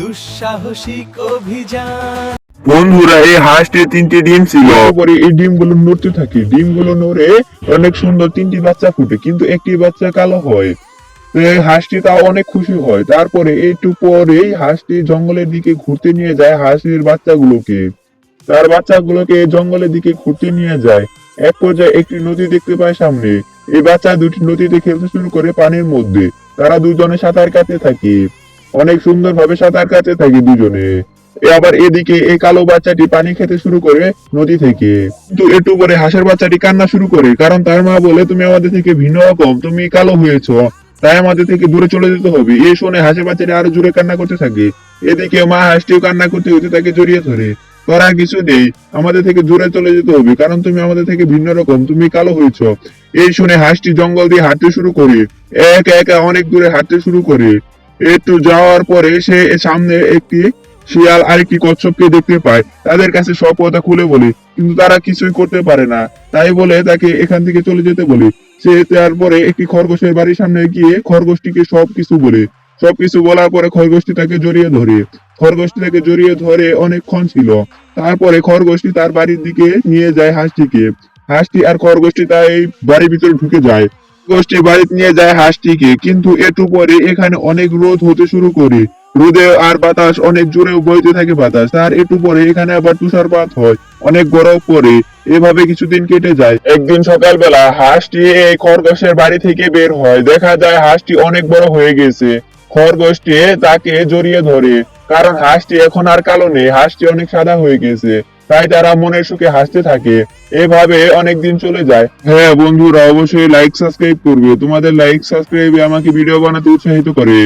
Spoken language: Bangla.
দুঃসাহসিক অভিযান। বন্ধুরা এই হাঁসটির তিনটি ডিম ছিল। পরে এই ডিমগুলো নড়তে থাকে। ডিমগুলো নড়ে অনেক সুন্দর তিনটি বাচ্চা ফুটে কিন্তু একটি বাচ্চা কালো হয়। হাঁসটি তাও অনেক খুশি হয়। তারপরে একটু পরেই হাঁসটি জঙ্গলের দিকে ঘুরতে নিয়ে যায় হাঁসের বাচ্চাগুলোকে। তার বাচ্চাগুলোকে জঙ্গলের দিকে ঘুরতে নিয়ে যায়। এক পর্যায়ে একটি নদী দেখতে পায় সামনে। এই বাচ্চা দুটি নদীতে খেলতে শুরু করে পানির মধ্যে। তারা দুজনে সাঁতার কাটতে থাকে। অনেক সুন্দরভাবে সাঁতার কাটতে থাকে দুজনে। আবার এদিকে এই কালো বাচ্চাটি পানি খেতে শুরু করে নদী থেকে। কিন্তু একটু পরে হাঁসের বাচ্চাটি কান্না শুরু করে, কারণ তার মা বলে, তুমি আমাদের থেকে ভিন্ন রকম, তুমি কালো হয়েছো, তাই আমাদের থেকে দূরে চলে যেতে হবে। এই শুনে হাঁসের বাচ্চাটি আরও জোরে কান্না করতে থাকে। এদিকে মা হাঁসটিও কান্না করতে করতে তাকে জড়িয়ে ধরে। করার কিছু নেই, আমাদের থেকে দূরে চলে যেতে হবে, কারণ তুমি আমাদের থেকে ভিন্ন রকম, তুমি কালো হয়েছ। এই শুনে হাঁসটি জঙ্গল দিয়ে হাঁটতে শুরু করে, একা একা অনেক দূরে হাঁটতে শুরু করে। একটু যাওয়ার পরে সে সামনে একটি শিয়াল আরেকটি কচ্ছপকে দেখতে পায়। তাদের কাছে সব কথা খুলে বলে, কিন্তু তারা কিছুই করতে পারে না। তাই বলে তাকে এখান থেকে চলে যেতে বলে। সে তারপরে একটি খরগোশের বাড়ির সামনে গিয়ে খরগোশটিকে সব কিছু বলে। সবকিছু বলার পরে খরগোশটি তাকে জড়িয়ে ধরে। খরগোশটি তাকে জড়িয়ে ধরে অনেকক্ষণ ছিল। তারপরে খরগোশটি তার বাড়ির দিকে নিয়ে যায় হাঁসটিকে। হাঁসটি আর খরগোশটি তাই বাড়ির ভিতরে ঢুকে যায়। খরগোশটি বাড়িতে নিয়ে যায় হাঁসটিকে। কিন্তু একটু পরে এখানে অনেক রোদ হতে শুরু করে। রোদে আর বাতাস অনেক জোরে বইতে থাকে বাতাস। তার একটু পরে এখানে আবার তুষারপাত হয়। অনেক গরম পড়ে। এভাবে কিছুদিন কেটে যায়। একদিন সকালবেলা হাঁসটি এই খরগোশের বাড়ি থেকে বের হয়। দেখা যায় হাঁসটি অনেক বড় হয়ে গেছে। খরগোশটি তাকে জড়িয়ে ধরে। কারণ হাঁসটি এখন আর কালো নেই। হাঁসটি অনেক সাদা হয়ে গেছে। তাই তারা মনের সুখে হাসতে থাকে। এভাবে অনেকদিন চলে যায়। হ্যাঁ বন্ধুরা, অবশ্যই লাইক সাবস্ক্রাইব করবে। তোমাদের লাইক সাবস্ক্রাইবে আমাকে ভিডিও বানাতে উৎসাহিত করে।